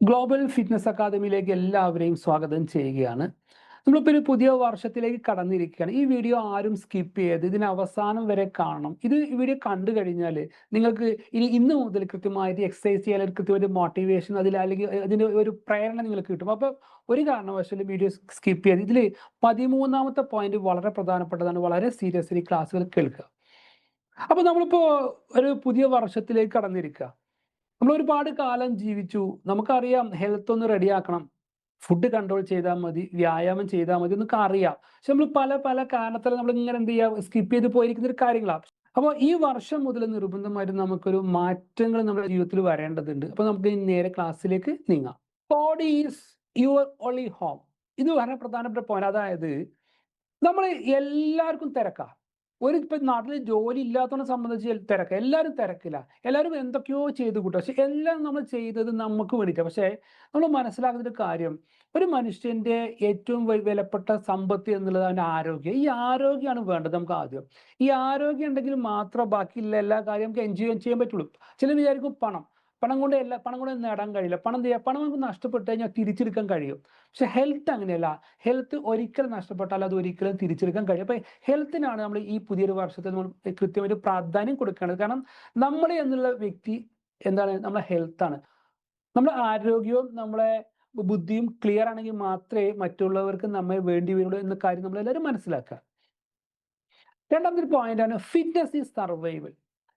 Global fitness അക്കാദമിയിലേക്ക് എല്ലാവരെയും സ്വാഗതം ചെയ്യുകയാണ്. നമ്മളിപ്പോൾ ഒരു പുതിയ വർഷത്തിലേക്ക് കടന്നിരിക്കുകയാണ്. ഈ വീഡിയോ ആരും സ്കിപ്പ് ചെയ്ത് ഇതിന് അവസാനം വരെ കാണണം. ഇത് വീഡിയോ കണ്ടു കഴിഞ്ഞാൽ നിങ്ങൾക്ക് ഇനി ഇന്ന് മുതൽ കൃത്യമായിട്ട് എക്സസൈസ് ചെയ്യാൻ കൃത്യമായിട്ട് മോട്ടിവേഷൻ അതിൽ അല്ലെങ്കിൽ അതിന്റെ ഒരു പ്രേരണ നിങ്ങൾക്ക് കിട്ടും. അപ്പോൾ ഒരു കാരണവശാലും വീഡിയോ സ്കിപ്പ് ചെയ്ത് ഇതിൽ പതിമൂന്നാമത്തെ പോയിന്റ് വളരെ പ്രധാനപ്പെട്ടതാണ്. വളരെ സീരിയസ്ലി ക്ലാസ്സുകൾ കേൾക്കുക. അപ്പോൾ നമ്മളിപ്പോൾ ഒരു പുതിയ വർഷത്തിലേക്ക് കടന്നിരിക്കുക. നമ്മൾ ഒരുപാട് കാലം ജീവിച്ചു. നമുക്കറിയാം ഹെൽത്ത് ഒന്ന് റെഡിയാക്കണം ഫുഡ് കൺട്രോൾ ചെയ്താൽ മതി വ്യായാമം ചെയ്താൽ മതി എന്നൊക്കെ അറിയാം. പക്ഷെ നമ്മൾ പല പല കാരണത്തിൽ നമ്മൾ ഇങ്ങനെ എന്ത് ചെയ്യുക സ്കിപ്പ് ചെയ്ത് പോയിരിക്കുന്ന ഒരു കാര്യങ്ങളാണ് അപ്പോൾ ഈ വർഷം മുതൽ നിർബന്ധമായിട്ട് നമുക്കൊരു മാറ്റങ്ങൾ നമ്മുടെ ജീവിതത്തിൽ വരേണ്ടതുണ്ട്. അപ്പോൾ നമുക്ക് നേരെ ക്ലാസ്സിലേക്ക് നീങ്ങാം. Body is your only home ഇത് വളരെ പ്രധാനപ്പെട്ട പോയിന്റ് അതായത് നമ്മൾ എല്ലാവർക്കും തിരക്കാം. ഒരു ഇപ്പം നാട്ടിൽ ജോലി ഇല്ലാത്തവനെ സംബന്ധിച്ച് തിരക്ക്. എല്ലാവരും തിരക്കില്ല എല്ലാവരും എന്തൊക്കെയോ ചെയ്ത് കൂട്ടും. പക്ഷെ എല്ലാം നമ്മൾ ചെയ്തത് നമുക്ക് വേണ്ടിയിട്ടാണ് പക്ഷേ നമ്മൾ മനസ്സിലാക്കുന്ന ഒരു കാര്യം. ഒരു മനുഷ്യന്റെ ഏറ്റവും വിലപ്പെട്ട സമ്പത്ത് എന്നുള്ളത് അവന്റെ ആരോഗ്യം. ഈ ആരോഗ്യമാണ് വേണ്ടത് നമുക്ക് ആദ്യം. ഈ ആരോഗ്യം ഉണ്ടെങ്കിൽ മാത്രം ബാക്കിയുള്ള എല്ലാ കാര്യം നമുക്ക് എൻജോയ് ചെയ്യാൻ പറ്റുള്ളൂ. ചില വിചാരിക്കും പണം. പണം കൊണ്ട് എല്ലാ പണം കൊണ്ട് നേടാൻ കഴിയില്ല. പണം ചെയ്യുക പണം നമുക്ക് നഷ്ടപ്പെട്ട് കഴിഞ്ഞാൽ തിരിച്ചെടുക്കാൻ കഴിയും. പക്ഷെ ഹെൽത്ത് അങ്ങനെയല്ല. ഹെൽത്ത് ഒരിക്കലും നഷ്ടപ്പെട്ടാൽ അത് ഒരിക്കലും തിരിച്ചെടുക്കാൻ കഴിയും അപ്പൊ ഹെൽത്തിനാണ് നമ്മൾ ഈ പുതിയൊരു വർഷത്തിൽ നമ്മൾ കൃത്യമായിട്ട് പ്രാധാന്യം കൊടുക്കേണ്ടത്. കാരണം നമ്മൾ എന്നുള്ള വ്യക്തി എന്താണ്? നമ്മളെ ഹെൽത്താണ് നമ്മുടെ ആരോഗ്യവും നമ്മളെ ബുദ്ധിയും ക്ലിയർ ആണെങ്കിൽ മാത്രമേ മറ്റുള്ളവർക്ക് നമ്മെ വേണ്ടി വരുള്ളൂ എന്ന കാര്യം നമ്മൾ എല്ലാവരും മനസ്സിലാക്കുക. രണ്ടാമത്തെ പോയിന്റ് ആണ് ഫിറ്റ്നസ് ഈസ് സർവൈവൽ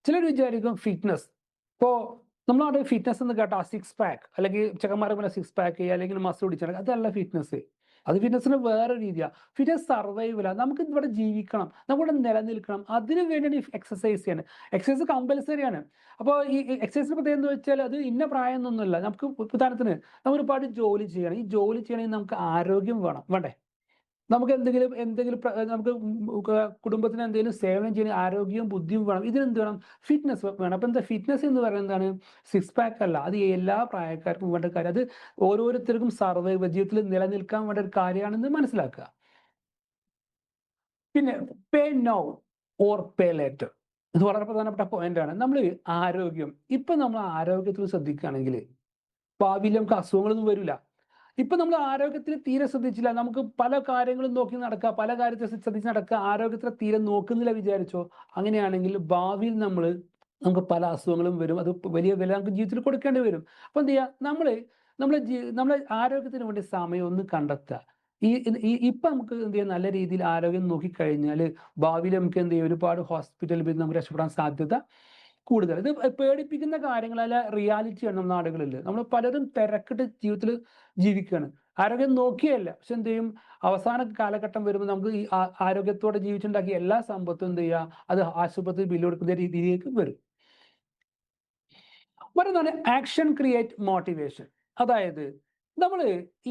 ചിലർ വിചാരിക്കും ഫിറ്റ്നസ് ഇപ്പോൾ നമ്മളവിടെ ഫിറ്റ്നസ് എന്ന് കേട്ടാൽ സിക്സ് പാക്ക് അല്ലെങ്കിൽ ചെക്കന്മാരെ പോലെ സിക്സ് പാക്ക് അല്ലെങ്കിൽ മസിൽ പിടിച്ചാൽ അതല്ല ഫിറ്റ്നസ് അത് ഫിറ്റ്നസിന് വേറെ രീതിയാണ് ഫിറ്റ്നസ് സർവൈവല നമുക്ക് ഇവിടെ ജീവിക്കണം. നമുക്കിവിടെ നിലനിൽക്കണം. അതിനു വേണ്ടിയാണ് ഈ എക്സസൈസ് ചെയ്യണം എക്സസൈസ് കമ്പൽസറി ആണ്. അപ്പോൾ ഈ എക്സസൈസിന് പ്രത്യേകം എന്ന് വെച്ചാൽ അത് ഇന്ന പ്രായം നമുക്ക് ഉദാഹരണത്തിന് നമ്മൾ ഒരുപാട് ജോലി ചെയ്യണം. ഈ ജോലി ചെയ്യണമെങ്കിൽ നമുക്ക് ആരോഗ്യം വേണം. വേണ്ടേ? നമുക്ക് എന്തെങ്കിലും എന്തെങ്കിലും നമുക്ക് കുടുംബത്തിന് എന്തെങ്കിലും സേവനം ചെയ്യാൻ ആരോഗ്യവും ബുദ്ധിയും വേണം ഇതിനെന്ത് വേണം? ഫിറ്റ്നസ് വേണം. അപ്പം എന്താ ഫിറ്റ്നസ് എന്ന് പറയുന്നത് എന്താണ്? സിക്സ് പാക്ക് അല്ല. അത് എല്ലാ പ്രായക്കാർക്കും വേണ്ട കാര്യം. അത് ഓരോരുത്തർക്കും സർവൈവ് ജീവിതത്തിൽ നിലനിൽക്കാൻ വേണ്ട ഒരു കാര്യമാണെന്ന് മനസ്സിലാക്കുക. പിന്നെ pay now or pay later ഇത് വളരെ പ്രധാനപ്പെട്ട പോയിന്റ് ആണ്. നമ്മൾ ആരോഗ്യം. ഇപ്പൊ നമ്മൾ ആരോഗ്യത്തിൽ ശ്രദ്ധിക്കുകയാണെങ്കിൽ ഭാവിയിൽ നമുക്ക് അസുഖങ്ങളൊന്നും വരില്ല. ഇപ്പൊ നമ്മൾ ആരോഗ്യത്തിൽ തീരെ ശ്രദ്ധിച്ചില്ല. നമുക്ക് പല കാര്യങ്ങളും നോക്കി നടക്കുക പല കാര്യത്തിൽ ശ്രദ്ധിച്ച് നടക്കുക ആരോഗ്യത്തിൽ തീരെ നോക്കുന്നില്ല വിചാരിച്ചോ? അങ്ങനെയാണെങ്കിൽ ഭാവിയിൽ നമ്മൾ നമുക്ക് പല അസുഖങ്ങളും വരും. അത് വലിയ വില നമുക്ക് ജീവിതത്തിൽ കൊടുക്കേണ്ടി വരും. അപ്പൊ എന്ത് ചെയ്യുക നമ്മൾ നമ്മളെ നമ്മളെ ആരോഗ്യത്തിന് വേണ്ടി സമയം ഒന്ന് കണ്ടെത്തുക. ഈ ഇപ്പൊ നമുക്ക് എന്ത് ചെയ്യാം നല്ല രീതിയിൽ ആരോഗ്യം നോക്കിക്കഴിഞ്ഞാൽ ഭാവിയിൽ നമുക്ക് എന്ത് ചെയ്യും ഒരുപാട് ഹോസ്പിറ്റലിൽ നമുക്ക് രക്ഷപ്പെടാൻ സാധ്യത കൂടുതൽ. ഇത് പേടിപ്പിക്കുന്ന കാര്യങ്ങളല്ല റിയാലിറ്റിയാണ് നമ്മുടെ നാടുകളിൽ നമ്മൾ പലരും തിരക്കിട്ട് ജീവിതത്തിൽ ജീവിക്കുകയാണ് ആരോഗ്യം നോക്കിയല്ല. പക്ഷെ എന്ത് ചെയ്യും? അവസാന കാലഘട്ടം വരുമ്പോൾ നമുക്ക് ഈ ആരോഗ്യത്തോടെ ജീവിച്ചുണ്ടാക്കിയ എല്ലാ സമ്പത്തും എന്ത് ചെയ്യുക അത് ആശുപത്രി ബില്ല് കൊടുക്കുന്ന രീതിയിലേക്ക് വരും. മറ്റൊന്നാണ് ആക്ഷൻ ക്രിയേറ്റ് മോട്ടിവേഷൻ അതായത് നമ്മൾ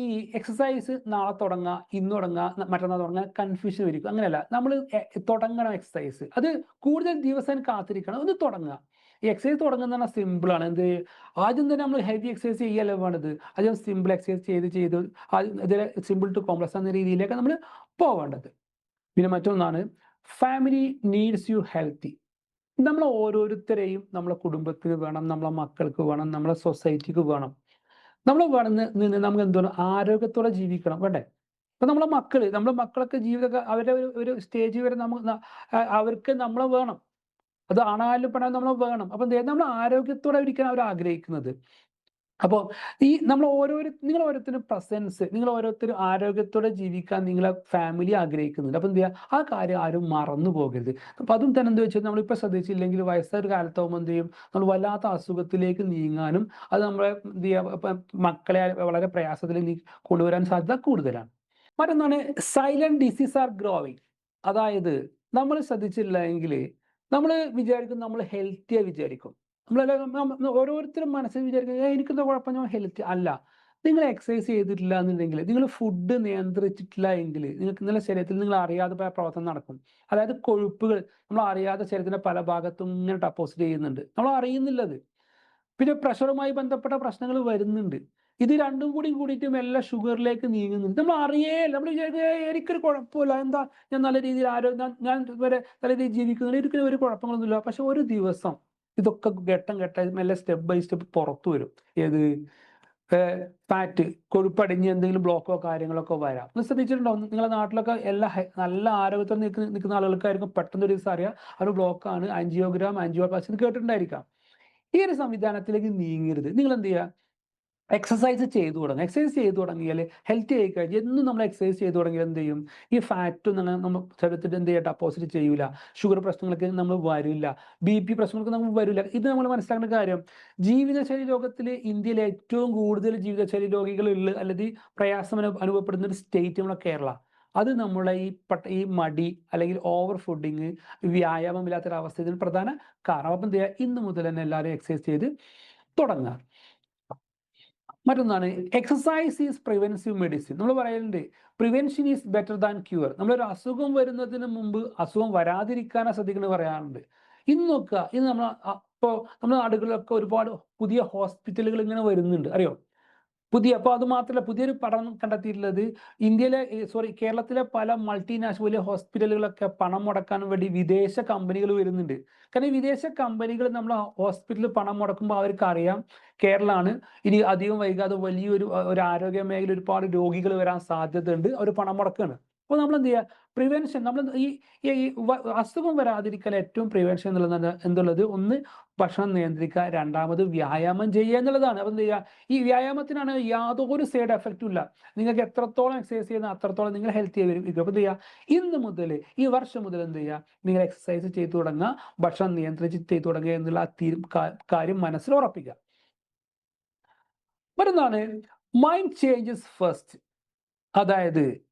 ഈ എക്സസൈസ് നാളെ തുടങ്ങുക ഇന്ന് തുടങ്ങുക മറ്റന്നാൾ തുടങ്ങുക കൺഫ്യൂഷൻ വരിക്കും അങ്ങനെയല്ല. നമ്മൾ തുടങ്ങണം എക്സസൈസ് അത് കൂടുതൽ ദിവസം കാത്തിരിക്കണം ഒന്ന് തുടങ്ങുക ഈ എക്സസൈസ് തുടങ്ങുന്ന സിമ്പിൾ ആണ്. എന്ത്? ആദ്യം തന്നെ നമ്മൾ ഹെവി എക്സസൈസ് ചെയ്യല്ല വേണ്ടത്? ആദ്യം സിമ്പിൾ എക്സസൈസ് ചെയ്ത് ചെയ്ത് ഇതിലെ സിമ്പിൾ ടു കോംപ്ലക്സ് എന്ന രീതിയിലേക്ക് നമ്മൾ പോവേണ്ടത്. പിന്നെ മറ്റൊന്നാണ് ഫാമിലി നീഡ്സ് യു ഹെൽത്തി നമ്മൾ ഓരോരുത്തരെയും നമ്മളെ കുടുംബത്തിന് വേണം നമ്മളെ മക്കൾക്ക് വേണം നമ്മളെ സൊസൈറ്റിക്ക് വേണം. നമ്മൾ വേണം നിന്ന് നമുക്ക് എന്താണ് ആരോഗ്യത്തോടെ ജീവിക്കണം വേണ്ടേ? ഇപ്പൊ നമ്മളെ മക്കൾ നമ്മളെ മക്കളൊക്കെ ജീവിതമൊക്കെ അവരുടെ ഒരു ഒരു സ്റ്റേജ് വരെ നമ്മൾ അവർക്ക് നമ്മളെ വേണം. അത് ആണായാലും പെണ്ണാലും നമ്മളെ വേണം. അപ്പൊ നമ്മൾ ആരോഗ്യത്തോടെ ഇരിക്കാൻ അവർ ആഗ്രഹിക്കുന്നത്. അപ്പോൾ ഈ നമ്മൾ ഓരോരു നിങ്ങൾ ഓരോരുത്തരും പ്രസൻസ് നിങ്ങൾ ഓരോരുത്തരും ആരോഗ്യത്തോടെ ജീവിക്കാൻ നിങ്ങളെ ഫാമിലി ആഗ്രഹിക്കുന്നുണ്ട്. അപ്പം എന്ത് ചെയ്യുക ആ കാര്യം ആരും മറന്നു പോകരുത്. അപ്പം അതും തന്നെ എന്താ വെച്ചാൽ നമ്മളിപ്പോൾ ശ്രദ്ധിച്ചില്ലെങ്കിൽ വയസ്സായ കാലത്താകുമ്പോൾ എന്ത് ചെയ്യും? നമ്മൾ വല്ലാത്ത അസുഖത്തിലേക്ക് നീങ്ങാനും അത് നമ്മളെ എന്ത് ചെയ്യുക മക്കളെ വളരെ പ്രയാസത്തിൽ കൊണ്ടുവരാൻ സാധ്യത കൂടുതലാണ്. മറ്റൊന്നാണ് സൈലന്റ് ഡിസീസ് ആർ ഗ്രോവിങ് അതായത് നമ്മൾ ശ്രദ്ധിച്ചില്ല എങ്കിൽ നമ്മൾ വിചാരിക്കും നമ്മൾ ഹെൽത്തിയായി വിചാരിക്കും. നമ്മളെല്ലാം ഓരോരുത്തരും മനസ്സിൽ വിചാരിക്കുന്നത് "ഏയ് എനിക്കെന്താ കുഴപ്പം? ഞാൻ ഹെൽത്തി അല്ല. നിങ്ങൾ എക്സസൈസ് ചെയ്തിട്ടില്ല എന്നുണ്ടെങ്കിൽ നിങ്ങൾ ഫുഡ് നിയന്ത്രിച്ചിട്ടില്ല എങ്കിൽ നിങ്ങൾക്ക് നിങ്ങളുടെ ശരീരത്തിൽ നിങ്ങൾ അറിയാതെ പല പ്രവർത്തനം നടക്കും. അതായത് കൊഴുപ്പുകൾ നമ്മൾ അറിയാതെ ശരീരത്തിന്റെ പല ഭാഗത്തും ഇങ്ങനെ ഡെപ്പോസിറ്റ് ചെയ്യുന്നുണ്ട്. നമ്മൾ അറിയുന്നില്ലത്. പിന്നെ പ്രഷറുമായി ബന്ധപ്പെട്ട പ്രശ്നങ്ങൾ വരുന്നുണ്ട്. ഇത് രണ്ടും കൂടി കൂടിയിട്ട് മെല്ലെ ഷുഗറിലേക്ക് നീങ്ങുന്നുണ്ട്. നമ്മൾ അറിയേ നമ്മൾ വിചാരിക്കും "ഏയ് എനിക്കൊരു കുഴപ്പമില്ല. എന്താ? ഞാൻ നല്ല രീതിയിൽ ആരോഗ്യം ഞാൻ- വരെ നല്ല രീതിയിൽ ജീവിക്കുന്നില്ല. എനിക്ക് ഒരു കുഴപ്പങ്ങളൊന്നുമില്ല. പക്ഷെ ഒരു ദിവസം ഇതൊക്കെ ഘട്ടം ഘട്ടമായി മെല്ലെ സ്റ്റെപ്പ് ബൈ സ്റ്റെപ്പ് പുറത്തു വരും. ഏത്? ഫാറ്റ് കൊഴുപ്പടിഞ്ഞ് എന്തെങ്കിലും ബ്ലോക്കോ കാര്യങ്ങളൊക്കെ വരാം. ഒന്ന് ശ്രദ്ധിച്ചിട്ടുണ്ടോ? നിങ്ങളുടെ നാട്ടിലൊക്കെ എല്ലാ നല്ല ആരോഗ്യത്തോടെ നിൽക്കുന്ന നിൽക്കുന്ന ആളുകൾക്കായിരിക്കും പെട്ടെന്ന് ഒരു ദിവസം അറിയാം ഒരു ബ്ലോക്കാണ് ആൻജിയോഗ്രാം ആൻജിയോപ്ലാസ്റ്റി കേട്ടിട്ടുണ്ടായിരിക്കാം. ഈ ഒരു സംവിധാനത്തിലേക്ക് നീങ്ങരുത്. നിങ്ങൾ എന്ത് ചെയ്യുക എക്സസൈസ് ചെയ്തു തുടങ്ങുക എക്സസൈസ് ചെയ്തു തുടങ്ങിയാൽ ഹെൽത്തി ആയി കഴിഞ്ഞാൽ എന്നും നമ്മൾ എക്സസൈസ് ചെയ്തു തുടങ്ങിയാൽ എന്ത് ചെയ്യും? ഈ ഫാറ്റ് നമ്മൾ നമ്മൾ ശരീരത്തിൽ എന്ത് ചെയ്യട്ടെ അപ്പോസിറ്റ് ചെയ്യൂല. ഷുഗർ പ്രശ്നങ്ങൾക്ക് നമ്മൾ വരില്ല. ബി പി പ്രശ്നങ്ങൾക്ക് നമ്മൾ വരില്ല. ഇത് നമ്മൾ മനസ്സിലാക്കേണ്ട കാര്യം. ജീവിതശൈലി രോഗത്തിൽ ഇന്ത്യയിലെ ഏറ്റവും കൂടുതൽ ജീവിതശൈലി രോഗികൾ ഉള്ള അല്ലെങ്കിൽ പ്രയാസം അനുഭവപ്പെടുന്ന ഒരു സ്റ്റേറ്റ് നമ്മളെ കേരള. അത് നമ്മളെ ഈ പട്ട ഈ മടി അല്ലെങ്കിൽ ഓവർ ഫുഡിങ് വ്യായാമമില്ലാത്തൊരവസ്ഥ ഇതിന് പ്രധാന കാരണം. അപ്പം എന്ത് ചെയ്യുക? ഇന്ന് മുതൽ തന്നെ എല്ലാവരും എക്സസൈസ് ചെയ്ത് തുടങ്ങുക. മറ്റൊന്നാണ് എക്സസൈസ് ഈസ് പ്രിവെൻസീവ് മെഡിസിൻ നമ്മൾ പറയുന്നുണ്ട് prevention is better than cure നമ്മളൊരു അസുഖം വരുന്നതിന് മുമ്പ് അസുഖം വരാതിരിക്കാനാണ് ശ്രദ്ധിക്കുന്നത് പറയാറുണ്ട്. ഇന്ന് നോക്കുക ഇന്ന് നമ്മൾ ഇപ്പോൾ നമ്മുടെ നാടുകളിലൊക്കെ ഒരുപാട് പുതിയ ഹോസ്പിറ്റലുകൾ ഇങ്ങനെ വരുന്നുണ്ട്. അറിയോ? പുതിയ അപ്പോൾ അത് മാത്രമല്ല പുതിയൊരു പഠനം കണ്ടെത്തിയിട്ടുള്ളത് ഇന്ത്യയിലെ സോറി കേരളത്തിലെ പല മൾട്ടിനാഷണൽ വലിയ ഹോസ്പിറ്റലുകളൊക്കെ പണം മുടക്കാൻ വേണ്ടി വിദേശ കമ്പനികൾ വരുന്നുണ്ട്. കാരണം വിദേശ കമ്പനികൾ നമ്മൾ ഹോസ്പിറ്റലിൽ പണം മുടക്കുമ്പോൾ അവർക്ക് അറിയാം കേരളമാണ്. ഇനി അധികം വൈകാതെ വലിയൊരു ഒരു ആരോഗ്യ മേഖല ഒരുപാട് രോഗികൾ വരാൻ സാധ്യതയുണ്ട്. അവർ പണം മുടക്കുകയാണ് അപ്പോൾ നമ്മൾ എന്ത് ചെയ്യുക? പ്രിവെൻഷൻ നമ്മൾ ഈ ഈ അസുഖം വരാതിരിക്കൽ ഏറ്റവും പ്രിവെൻഷൻ എന്നുള്ളത് എന്നുള്ളത് ഒന്ന് ഭക്ഷണം നിയന്ത്രിക്കുക രണ്ടാമത് വ്യായാമം ചെയ്യുക എന്നുള്ളതാണ്. അപ്പം എന്ത് ചെയ്യുക? ഈ വ്യായാമത്തിനാണ് യാതൊരു സൈഡ് എഫക്റ്റും ഇല്ല. നിങ്ങൾക്ക് എത്രത്തോളം എക്സസൈസ് ചെയ്യുന്ന അത്രത്തോളം നിങ്ങൾ ഹെൽത്തി ആയി വരും. അപ്പം എന്ത് ചെയ്യുക? ഇന്ന് മുതൽ ഈ വർഷം മുതൽ എന്ത് ചെയ്യുക? നിങ്ങൾ എക്സസൈസ് ചെയ്തു തുടങ്ങുക ഭക്ഷണം നിയന്ത്രിച്ച് ചെയ്തു തുടങ്ങുക എന്നുള്ള കാര്യം മനസ്സിൽ ഉറപ്പിക്കുക. മറ്റൊന്നാണ് മൈൻഡ് ചേഞ്ചസ് ഫസ്റ്റ് അതായത്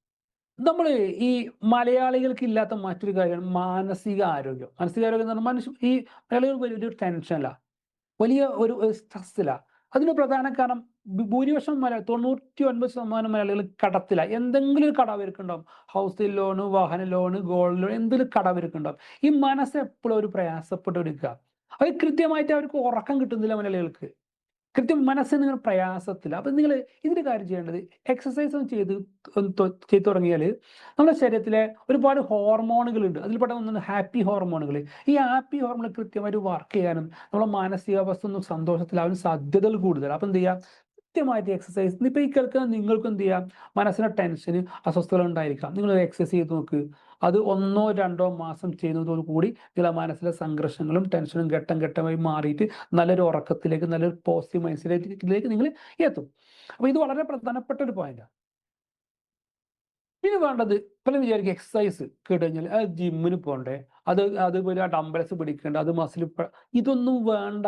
നമ്മൾ ഈ മലയാളികൾക്ക് ഇല്ലാത്ത മറ്റൊരു കാര്യമാണ് മാനസിക ആരോഗ്യം മാനസിക ആരോഗ്യം എന്ന് പറഞ്ഞാൽ മനുഷ്യ ഈ മലയാളികൾ വലിയൊരു ടെൻഷനില്ല വലിയ ഒരു സ്ട്രെസ്സില്ല അതിന് പ്രധാന കാരണം ഭൂരിപക്ഷം മലയാളി തൊണ്ണൂറ്റി ഒൻപത് ശതമാനം മലയാളികൾ കടത്തില്ല എന്തെങ്കിലും ഒരു കട അവർക്കുണ്ടാവും. ഹൗസ് ലോണ് വാഹന ലോണ് ഗോൾഡ് ലോൺ എന്തെങ്കിലും കട അവർക്കുണ്ടാവും. ഈ മനസ്സ് എപ്പോഴും ഒരു പ്രയാസപ്പെട്ട് എടുക്കുക അത് കൃത്യമായിട്ട് അവർക്ക് ഉറക്കം കിട്ടുന്നില്ല മലയാളികൾക്ക്. കൃത്യം മനസ്സിന് നിങ്ങൾ പ്രയാസത്തില്ല അപ്പം നിങ്ങൾ ഇതിന്റെ കാര്യം ചെയ്യേണ്ടത് എക്സസൈസ് ഒന്ന് ചെയ്ത് ചെയ്തു തുടങ്ങിയാൽ നമ്മുടെ ശരീരത്തിലെ ഒരുപാട് ഹോർമോണുകളുണ്ട്. അതിൽപ്പെട്ട ഒന്നാണ് ഹാപ്പി ഹോർമോണുകൾ ഈ ഹാപ്പി ഹോർമോണുകൾ കൃത്യമായിട്ട് വർക്ക് ചെയ്യാനും നമ്മുടെ മാനസികാവസ്ഥ ഒന്നും സന്തോഷത്തിലാവാനും സാധ്യതകൾ കൂടുതൽ അപ്പം എന്ത് ചെയ്യാം? കൃത്യമായിട്ട് എക്സസൈസ് ഇപ്പം ഈ കേൾക്കുന്ന നിങ്ങൾക്ക് എന്ത് ചെയ്യാം? മനസ്സിന് ടെൻഷന് അസ്വസ്ഥതകൾ ഉണ്ടായിരിക്കാം. നിങ്ങൾ എക്സസൈസ് ചെയ്ത് നോക്ക്. അത് ഒന്നോ രണ്ടോ മാസം ചെയ്യുന്നതോടു കൂടി നിങ്ങളെ മനസ്സിലെ സംഘർഷങ്ങളും ടെൻഷനും ഘട്ടം ഘട്ടമായി മാറിയിട്ട് നല്ലൊരു ഉറക്കത്തിലേക്ക് നല്ലൊരു പോസിറ്റീവ് മൈൻഡ്സെറ്റിലേക്ക് നിങ്ങൾ എത്തും. അപ്പോൾ ഇത് വളരെ പ്രധാനപ്പെട്ട ഒരു പോയിന്റാണ് പിന്നെ വേണ്ടത് പലരും വിചാരിക്കും എക്സസൈസ് കേട്ടുകഴിഞ്ഞാൽ അത് ജിമ്മിന് പോകണ്ടേ അത് അതുപോലെ ആ ഡംബൽസ് പിടിക്കേണ്ട അത് മസിൽ ഇതൊന്നും വേണ്ട.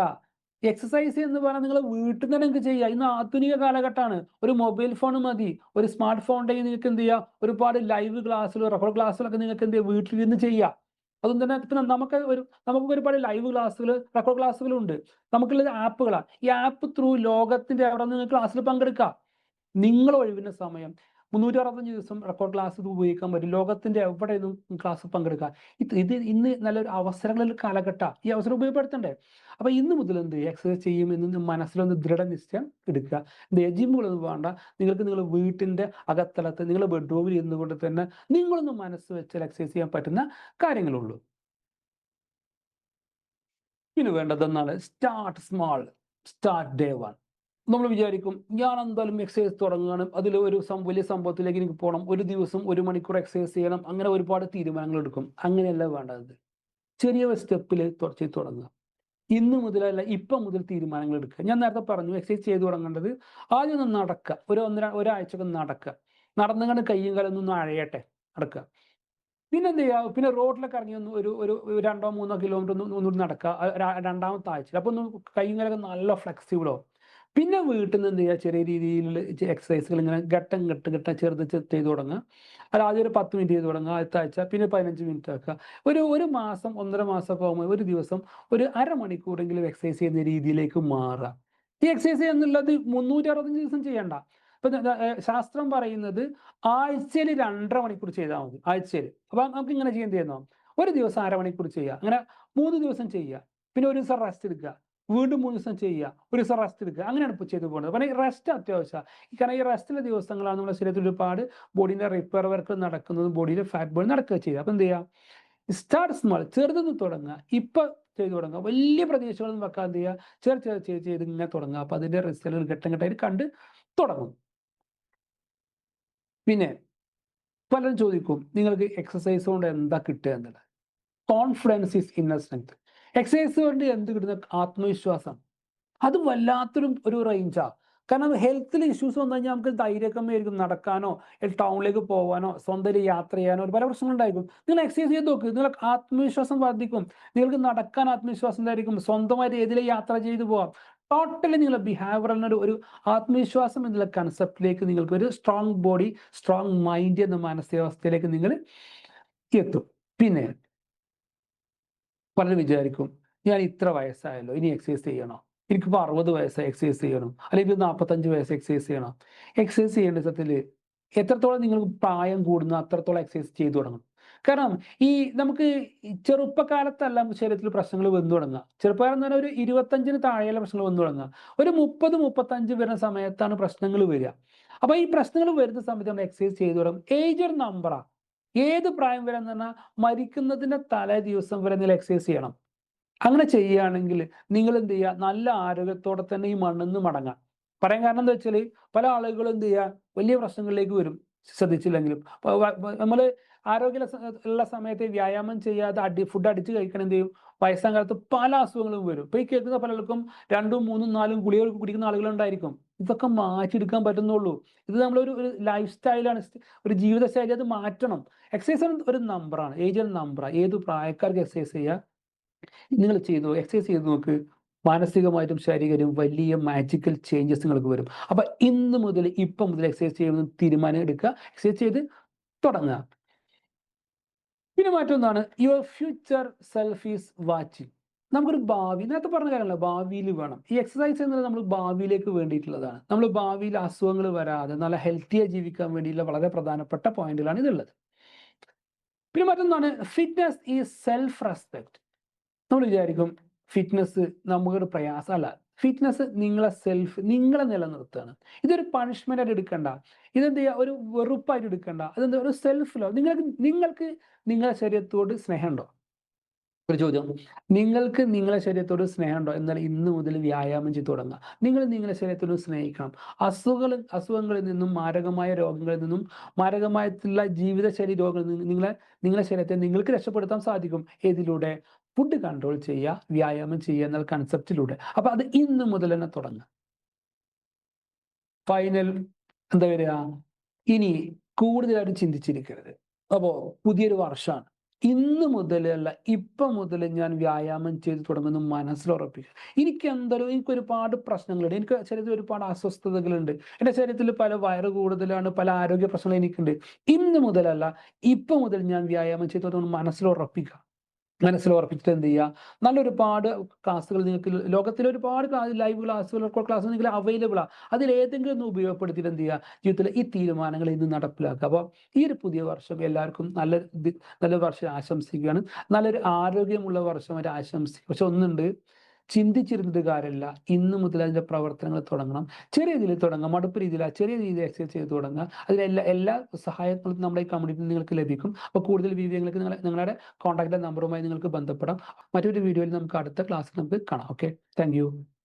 എക്സസൈസ് എന്ന് പറഞ്ഞാൽ നിങ്ങൾ വീട്ടിൽ നിന്ന് നിങ്ങൾക്ക് ചെയ്യുക ഇന്ന് ആധുനിക കാലഘട്ടമാണ് ഒരു മൊബൈൽ ഫോൺ മതി ഒരു സ്മാർട്ട് ഉണ്ടെങ്കിൽ നിങ്ങൾക്ക് എന്ത് ചെയ്യാം? ഒരുപാട് ലൈവ് ക്ലാസ്സിൽ റെക്കോർഡ് ക്ലാസ്സിലൊക്കെ നിങ്ങൾക്ക് എന്ത് വീട്ടിലിരുന്ന് ചെയ്യാം. അതും തന്നെ പിന്നെ നമുക്ക് ഒരു നമുക്ക് ഒരുപാട് ലൈവ് ക്ലാസ്സുകൾ റെക്കോർഡ് ക്ലാസ്സുകളുണ്ട് നമുക്കുള്ളത് ആപ്പുകളാണ് ഈ ആപ്പ് ത്രൂ ലോകത്തിന്റെ അവിടെ നിന്ന് ക്ലാസ്സിൽ പങ്കെടുക്കാം. നിങ്ങൾ ഒഴിവിന്റെ സമയം മുന്നൂറ്റി അറുപത്തഞ്ച് ദിവസം റെക്കോർഡ് ക്ലാസ് ഇത് ഉപയോഗിക്കാൻ പറ്റും. ലോകത്തിന്റെ എവിടെ നിന്നും ക്ലാസ് പങ്കെടുക്കാം ഇത് ഇത് ഇന്ന് നല്ലൊരു അവസരങ്ങളിൽ കാലഘട്ട. ഈ അവസരം ഉപയോഗപ്പെടുത്തണ്ടേ? അപ്പൊ ഇന്ന് മുതൽ എന്ത് എക്സസൈസ് ചെയ്യുമെന്ന് മനസ്സിലൊന്ന് ദൃഢനിശ്ചയം എടുക്കുക. എന്ത് ജിമ്മുകളൊന്നും വേണ്ട. നിങ്ങൾക്ക് നിങ്ങൾ വീട്ടിന്റെ അകത്തളത്ത് നിങ്ങൾ ബെഡ്റൂമിൽ ഇരുന്നുകൊണ്ട് തന്നെ നിങ്ങളൊന്ന് മനസ്സ് വെച്ചാൽ എക്സസൈസ് ചെയ്യാൻ പറ്റുന്ന കാര്യങ്ങളുള്ളൂ. പിന്നെ വേണ്ടതെന്നാണ് start small start day one നമ്മൾ വിചാരിക്കും ഞാൻ എന്തായാലും എക്സസൈസ് തുടങ്ങുകയാണ്. അതിൽ ഒരു വലിയ സംഭവത്തിലേക്ക് എനിക്ക് പോകണം. ഒരു ദിവസം ഒരു മണിക്കൂർ എക്സസൈസ് ചെയ്യണം. അങ്ങനെ ഒരുപാട് തീരുമാനങ്ങൾ എടുക്കും. അങ്ങനെയല്ല വേണ്ടത്. ചെറിയ സ്റ്റെപ്പിൽ തുടച്ച് തുടങ്ങുക. ഇന്ന് മുതലല്ല ഇപ്പം മുതൽ തീരുമാനങ്ങൾ എടുക്കുക. ഞാൻ നേരത്തെ പറഞ്ഞു എക്സസൈസ് ചെയ്ത് തുടങ്ങേണ്ടത് ആദ്യം ഒന്ന് നടക്കുക. ഒരു ഒന്നര ഒരാഴ്ച ഒക്കെ നടക്കുക. നടന്നുകൊണ്ട് കയ്യും കാലം ഒന്ന് അഴയട്ടെ. നടക്കുക. പിന്നെ എന്ത് ചെയ്യുക? പിന്നെ റോഡിലൊക്കെ ഇറങ്ങി ഒന്ന് ഒരു ഒരു രണ്ടോ മൂന്നോ കിലോമീറ്റർ ഒന്ന് നടക്കുക. രണ്ടാമത്തെ ആഴ്ച അപ്പോൾ ഒന്ന് കയ്യും കാലൊക്കെ നല്ല ഫ്ലെക്സിബിളോ പിന്നെ വീട്ടിൽ നിന്ന് എന്ത് ചെയ്യുക ചെറിയ രീതിയിൽ എക്സസൈസുകൾ ഇങ്ങനെ ഘട്ടം ഘട്ടം ഘട്ടം ചെറുത് ചെയ്ത് തുടങ്ങുക. അത് ആദ്യം ഒരു പത്ത് മിനിറ്റ് ചെയ്ത് തുടങ്ങുക. അടുത്ത ആഴ്ച പിന്നെ പതിനഞ്ച് മിനിറ്റ് ആക്കുക. ഒരു ഒരു മാസം ഒന്നര മാസം ഒക്കെ ആകുമ്പോൾ ഒരു ദിവസം ഒരു അരമണിക്കൂറെങ്കിലും എക്സസൈസ് ചെയ്യുന്ന രീതിയിലേക്ക് മാറുക. ഈ എക്സസൈസ് എന്നുള്ളത് മുന്നൂറ്റി അറുപത്തഞ്ച് ദിവസം ചെയ്യണ്ട. ഇപ്പൊ ശാസ്ത്രം പറയുന്നത് ആഴ്ചയിൽ രണ്ടര മണിക്കൂർ ചെയ്താൽ മതി. ആഴ്ചയിൽ. അപ്പൊ നമുക്ക് ഇങ്ങനെ ചെയ്യാൻ ചെയ്യുന്നോ ഒരു ദിവസം അരമണിക്കൂർ ചെയ്യുക. അങ്ങനെ മൂന്ന് ദിവസം ചെയ്യുക. പിന്നെ ഒരു ദിവസം റെസ്റ്റ് എടുക്കുക. വീണ്ടും മൂന്ന് ദിവസം ചെയ്യുക. ഒരു ദിവസം റെസ്റ്റ് എടുക്കുക. അങ്ങനെയാണ് ഇപ്പോൾ ചെയ്തു പോകുന്നത് ഈ റെസ്റ്റ് അത്യാവശ്യമാണ്. കാരണം ഈ റെസ്റ്റിലെ ദിവസങ്ങളാണ് നമ്മുടെ ശരീരത്തിൽ ഒരുപാട് ബോഡീന്റെ റിപ്പയർ വർക്ക് നടക്കുന്നതും ബോഡിയിലെ ഫാറ്റ് ബേൺ നടക്കുക ചെയ്യുക. അപ്പം എന്ത് ചെയ്യുക? സ്റ്റാർട്ട് സ്മാൾ ചെറുതെന്ന് തുടങ്ങുക. ഇപ്പം ചെയ്തു തുടങ്ങുക. വലിയ പ്രതീക്ഷകളൊന്നും വെക്കാൻ ചെയ്യുക? ചെറു ചെറു ചെയ്ത് ചെയ്ത് ഇങ്ങനെ തുടങ്ങുക. അപ്പം അതിന്റെ റിസൾട്ട് ഘട്ടം ഘട്ടമായിട്ട് കണ്ട് തുടങ്ങും. പിന്നെ പലരും ചോദിക്കും നിങ്ങൾക്ക് എക്സസൈസ് കൊണ്ട് എന്താ കിട്ടുക എന്നുള്ളത്? Confidence is inner strength exercise കൊണ്ട് എന്ത് കിട്ടുന്ന ആത്മവിശ്വാസം? അത് വല്ലാത്തൊരു ഒരു റേഞ്ചാ കാരണം ഹെൽത്തിൽ ഇഷ്യൂസ് വന്നു കഴിഞ്ഞാൽ നമുക്ക് ധൈര്യക്കമ്മയായിരിക്കും നടക്കാനോ ടൗണിലേക്ക് പോകാനോ സ്വന്തം യാത്ര ചെയ്യാനോ പല പ്രശ്നങ്ങളുണ്ടായിരിക്കും നിങ്ങൾ എക്സസൈസ് ചെയ്ത് നോക്ക്. നിങ്ങൾ ആത്മവിശ്വാസം വർദ്ധിക്കും. നിങ്ങൾക്ക് നടക്കാൻ ആത്മവിശ്വാസം ഉണ്ടായിരിക്കും. സ്വന്തമായിട്ട് ഏതിലെ യാത്ര ചെയ്തു പോവാം. ടോട്ടലി നിങ്ങളുടെ ബിഹേവിയറിനൊരു ഒരു ആത്മവിശ്വാസം എന്നുള്ള കൺസെപ്റ്റിലേക്ക് നിങ്ങൾക്ക് ഒരു സ്ട്രോങ് ബോഡി സ്ട്രോങ് മൈൻഡ് എന്ന മാനസികാവസ്ഥയിലേക്ക് നിങ്ങൾ എത്തും. പിന്നെ പലരും വിചാരിക്കും ഞാൻ ഇത്ര വയസ്സായല്ലോ ഇനി എക്സസൈസ് ചെയ്യണോ? എനിക്കിപ്പോൾ അറുപത് വയസ്സായി എക്സസൈസ് ചെയ്യണം അല്ലെങ്കിൽ നാൽപ്പത്തഞ്ച് വയസ്സ് എക്സസൈസ് ചെയ്യണം. എക്സസൈസ് ചെയ്യേണ്ട സത്യത്തിൽ എത്രത്തോളം നിങ്ങൾക്ക് പ്രായം കൂടുന്ന അത്രത്തോളം എക്സസൈസ് ചെയ്തു തുടങ്ങും. കാരണം ഈ നമുക്ക് ചെറുപ്പകാലത്തല്ല ശരീരത്തിൽ പ്രശ്നങ്ങൾ വന്നു തുടങ്ങുക. ചെറുപ്പകാലം എന്ന് പറഞ്ഞാൽ ഒരു ഇരുപത്തഞ്ചിന് താഴെയുള്ള പ്രശ്നങ്ങൾ വന്നു തുടങ്ങുക. ഒരു മുപ്പത് മുപ്പത്തഞ്ച് വരുന്ന സമയത്താണ് പ്രശ്നങ്ങൾ വരിക. അപ്പൊ ഈ പ്രശ്നങ്ങൾ വരുന്ന സമയത്ത് നമ്മൾ എക്സസൈസ് ചെയ്തു തുടങ്ങും. ഏജ് ഒരു നമ്പറാ ഏത് പ്രായം വരെ എന്ന് പറഞ്ഞാൽ മരിക്കുന്നതിന്റെ തലേ ദിവസം വരെ നിങ്ങൾ എക്സസൈസ് ചെയ്യണം. അങ്ങനെ ചെയ്യുകയാണെങ്കിൽ നിങ്ങൾ എന്ത് ചെയ്യുക? നല്ല ആരോഗ്യത്തോടെ തന്നെ ഈ മണ്ണിന്ന് മടങ്ങാം പറയാൻ കാരണം എന്താ വെച്ചാൽ പല ആളുകളും എന്ത് ചെയ്യുക? വലിയ പ്രശ്നങ്ങളിലേക്ക് വരും. ശ്രദ്ധിച്ചില്ലെങ്കിലും. നമ്മൾ ആരോഗ്യ ഉള്ള സമയത്ത് വ്യായാമം ചെയ്യാതെ അടി ഫുഡ് അടിച്ച് കഴിക്കണം എന്ത് ചെയ്യും? വയസ്സാം കാലത്ത് പല അസുഖങ്ങളും വരും. ഇപ്പൊ ഈ കേൾക്കുന്ന പലർക്കും രണ്ടും മൂന്നും നാലും ഗുളികൾ കുടിക്കുന്ന ആളുകളുണ്ടായിരിക്കും. ഇതൊക്കെ മാറ്റിയെടുക്കാൻ പറ്റുന്നുള്ളൂ. ഇത് നമ്മളൊരു ഒരു ലൈഫ് സ്റ്റൈലാണ് ഒരു ജീവിതശൈലി അത് മാറ്റണം. എക്സസൈസ് ഒരു നമ്പറാണ് ഏജ് ഒരു നമ്പറാണ് ഏത് പ്രായക്കാർക്ക് എക്സസൈസ് ചെയ്യുക നിങ്ങൾ ചെയ്തു? എക്സസൈസ് ചെയ്ത് നോക്ക്. മാനസികമായിട്ടും ശാരീരികമായിട്ടും വലിയ മാജിക്കൽ ചേഞ്ചസ് നിങ്ങൾക്ക് വരും. അപ്പൊ ഇന്ന് മുതൽ ഇപ്പം മുതൽ എക്സസൈസ് ചെയ്യുമെന്ന് തീരുമാനം എടുക്കുക. എക്സസൈസ് ചെയ്ത് തുടങ്ങുക. പിന്നെ മറ്റൊന്നാണ് your future self is watching നമുക്കൊരു ഭാവി നേരത്തെ പറഞ്ഞ കാര്യമല്ല ഭാവിയിൽ വേണം. ഈ എക്സസൈസ് എന്നത് നമ്മൾ ഭാവിയിലേക്ക് വേണ്ടിയിട്ടുള്ളതാണ്. നമ്മൾ ഭാവിയിൽ അസുഖങ്ങൾ വരാതെ നല്ല ഹെൽത്തിയായി ജീവിക്കാൻ വേണ്ടിയുള്ള വളരെ പ്രധാനപ്പെട്ട പോയിന്റുകളാണ് ഇതുള്ളത്. പിന്നെ മറ്റൊന്നാണ് ഫിറ്റ്നസ് ഈ സെൽഫ് റെസ്പെക്ട് നമ്മൾ വിചാരിക്കും ഫിറ്റ്നസ് നമുക്കൊരു പ്രയാസമല്ല ഫിറ്റ്നസ് നിങ്ങളെ സെൽഫ് നിങ്ങളെ നിലനിർത്തുകയാണ്. ഇതൊരു പണിഷ്മെന്റ് ആയിട്ട് എടുക്കണ്ട. ഇതെന്ത് ചെയ്യുക? ഒരു വെറുപ്പായിട്ട് എടുക്കണ്ട. അതെന്താ ഒരു സെൽഫ് ലവ് നിങ്ങൾക്ക് നിങ്ങൾക്ക് നിങ്ങളുടെ ശരീരത്തോട് സ്നേഹമുണ്ടോ? ഒരു ചോദ്യം. നിങ്ങൾക്ക് നിങ്ങളെ ശരീരത്തോട് സ്നേഹമുണ്ടോ? എന്നാൽ ഇന്ന് മുതൽ വ്യായാമം ചെയ്ത് തുടങ്ങുക. നിങ്ങൾ നിങ്ങളെ ശരീരത്തോട് സ്നേഹിക്കണം. അസുഖങ്ങൾ അസുഖങ്ങളിൽ നിന്നും മാരകമായ രോഗങ്ങളിൽ നിന്നും മാരകമായിട്ടുള്ള ജീവിതശൈലി രോഗങ്ങളിൽ നിന്നും നിങ്ങളെ നിങ്ങളുടെ ശരീരത്തെ നിങ്ങൾക്ക് രക്ഷപ്പെടുത്താൻ സാധിക്കും. ഏതിലൂടെ? ഫുഡ് കൺട്രോൾ ചെയ്യുക വ്യായാമം ചെയ്യുക എന്ന കൺസെപ്റ്റിലൂടെ അപ്പൊ അത് ഇന്ന് മുതൽ തന്നെ തുടങ്ങുക. ഫൈനൽ എന്താ വരിക? ഇനി കൂടുതലായിട്ട് ചിന്തിച്ചിരിക്കരുത്. അപ്പോ പുതിയൊരു വർഷമാണ് ഇന്ന് മുതലല്ല ഇപ്പൊ മുതൽ ഞാൻ വ്യായാമം ചെയ്ത് തുടങ്ങുന്നു മനസ്സിലുറപ്പിക്കുക. എനിക്ക് എന്തോ എനിക്ക് ഒരുപാട് പ്രശ്നങ്ങളുണ്ട്. എനിക്ക് ശരീരത്തിൽ ഒരുപാട് അസ്വസ്ഥതകളുണ്ട്. എന്റെ ശരീരത്തിൽ പല വയറ് കൂടുതലാണ് പല ആരോഗ്യ പ്രശ്നങ്ങൾ എനിക്കുണ്ട്. ഇന്ന് മുതലല്ല ഇപ്പൊ മുതൽ ഞാൻ വ്യായാമം ചെയ്ത് തുടങ്ങുന്നു മനസ്സിലുറപ്പിക്കുക. മനസ്സിൽ ഉറപ്പിച്ചിട്ട് എന്ത് ചെയ്യുക? നല്ലൊരുപാട് ക്ലാസ്സുകൾ നിങ്ങൾക്ക് ലോകത്തിൽ ഒരുപാട് ലൈവ് ക്ലാസ്സുകൾ ക്ലാസ് നിങ്ങൾക്ക് ആണ് അതിൽ ഏതെങ്കിലും ഒന്ന് ഉപയോഗപ്പെടുത്തിയിട്ട് എന്ത് ചെയ്യുക? ജീവിതത്തിൽ ഈ തീരുമാനങ്ങൾ ഇന്ന് നടപ്പിലാക്കുക. അപ്പോൾ ഈ ഒരു പുതിയ വർഷം എല്ലാവർക്കും നല്ല നല്ല വർഷം ആശംസിക്കുകയാണ്. നല്ലൊരു ആരോഗ്യമുള്ള വർഷമായിട്ട് ആശംസിക്കുക പക്ഷെ ഒന്നുണ്ട് ചിന്തിച്ചിരുന്നത് കാര്യമില്ല. ഇന്ന് മുതൽ അതിന്റെ പ്രവർത്തനങ്ങൾ തുടങ്ങണം. ചെറിയ രീതിയിൽ തുടങ്ങാം. മടുപ്പ് രീതിയിൽ ചെറിയ രീതിയിൽ എക്സസൈസ് ചെയ്ത് തുടങ്ങുക. അതിലെല്ലാ എല്ലാ സഹായങ്ങളും നമ്മുടെ ഈ കമ്മ്യൂണിറ്റി നിങ്ങൾക്ക് ലഭിക്കും. അപ്പോൾ കൂടുതൽ വിവരങ്ങൾക്ക് നിങ്ങൾ നിങ്ങളുടെ കോൺടാക്ട് നമ്പറുമായി നിങ്ങൾക്ക് ബന്ധപ്പെടാം. മറ്റൊരു വീഡിയോയിൽ നമുക്ക് അടുത്ത ക്ലാസ്സിൽ നമുക്ക് കാണാം. Okay thank